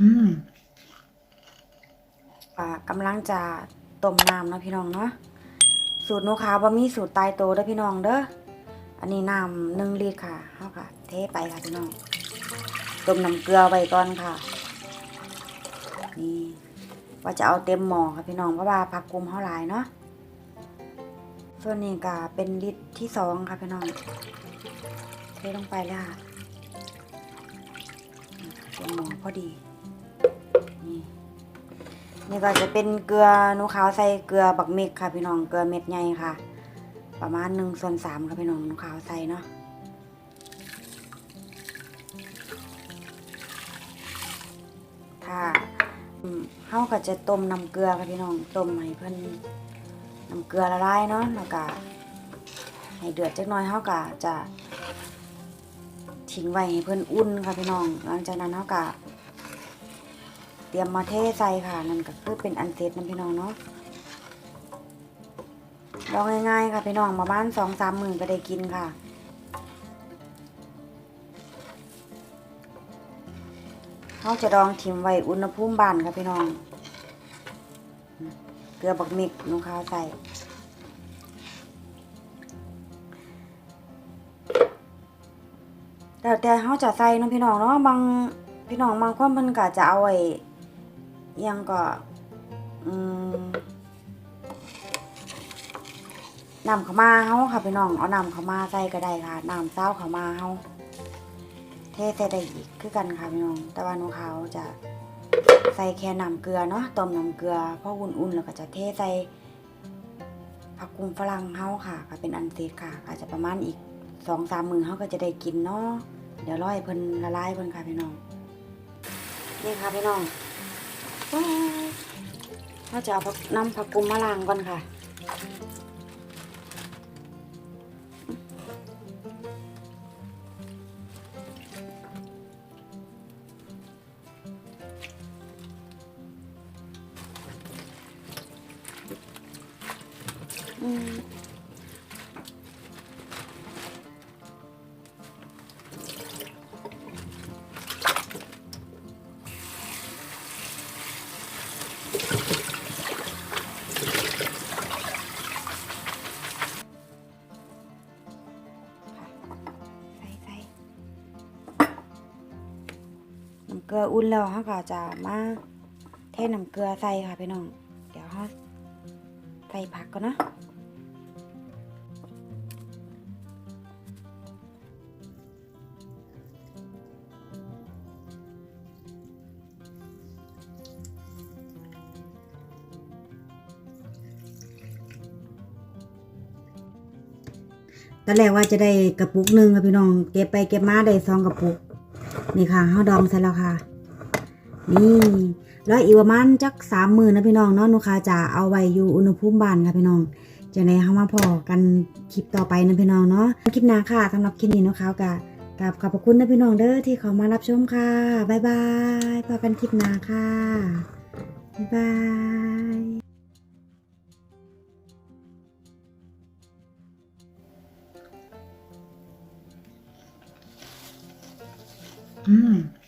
อืมอ่ากำลังจะต้มน้ำนะพี่น้องเนาะสูตรนูขาวบะมี่สูตรตายโตเด้อพี่น้องเด้ออันนี้น้ำหนึ่งลิตรค่ะเฮาค่ะ เทไปค่ะพี่น้องต้มน้ำเกลือไว้ก่อนค่ะ นี่ว่าจะเอาเต็มหม้อค่ะพี่น้องเพราะว่าผักกุมเฮาหลายเนาะส่วนนี้ก็เป็นลิตรที่สองค่ะพี่น้องเทลงไปเลยค่ะเต็มหม้อพอดี นี่ก็จะเป็นเกลือนูขาวใส่เกลือบักเม็กค่ะพี่น้อง เกลือเม็ดใหญ่ค่ะ ประมาณหนึ่งส่วนสามค่ะพี่น้องนูขาวใส่เนาะถ้าเฮาก็จะต้มน้ำเกลือค่ะพี่น้องต้มให้เพิ่นน้ำเกลือละลายเนาะแล้วก็ให้เดือดจักหน่อยเฮาก็จะทิ้งไว้ให้เพิ่นอุ่นค่ะพี่น้อง หลังจากนั้นเฮาก็ เตรียมมาเทใส่ค่ะ นั่นก็คือเป็นอันเสร็จนะพี่น้องเนาะลองง่ายๆค่ะพี่น้องประมาณสองสามหมื่นก็ได้กินค่ะ เขาจะดองทิมไว้อุณหภูมิบ้านค่ะพี่น้อง เกลือบักมิกนุ่งข้าวใส่แต่แต่เขาจะใส่น้องพี่น้องเนาะบางพี่น้องบางคนเพิ่นก็จะเอาไว้ ยังก็น้ำขามาเฮาค่ะพี่น้องเอานำขามาใส่ก็ได้ค่ะนำเต้าขามาเฮาเทใส่ได้อีกคือกันค่ะพี่น้อง แต่ว่าหนูขาจะใส่แค่น้ำเกลือเนาะต้มน้ำเกลือพออุ่นๆแล้วก็จะเทใส่ผักกุ้งฝรั่งเฮาค่ะ ก็เป็นอันเสร็จค่ะก็จะประมาณอีกสองสามมือเฮาก็จะได้กินเนาะเดี๋ยวรอให้เพิ่นละลายเพิ่นค่ะพี่น้องนี่ค่ะพี่น้อง เราจะเอาผักน้ำผักกุมมาล้างก่อนค่ะ อืมำเกลืออุ่นแล้วเขาก็จะมาเทน้ำเกลือใส่ค่ะพี่น้อง เดี๋ยวเขาใส่ผักก่อนเนาะตอนแรกว่าจะได้กระปุกหนึ่งค่ะพี่น้อง เก็บไปเก็บมาได้สองกระปุก นี่ค่ะข้าวดองเสร็จแล้วค่ะ นี่แล้วอีกประมาณจักสามหมื่นนะพี่น้องเนาะหนูค่ะจะเอาไว้อยู่อุณหภูมิบ้านค่ะพี่น้องจะในเข้ามาพอกันคลิปต่อไปนะพี่น้องเนาะคลิปหน้าค่ะสำหรับคลิปนี้นะคะกะกับขอบพระคุณนะพี่น้องเด้อที่เขามารับชมค่ะบ๊ายบายพอกันคลิปหน้าค่ะบ๊ายบาย 嗯。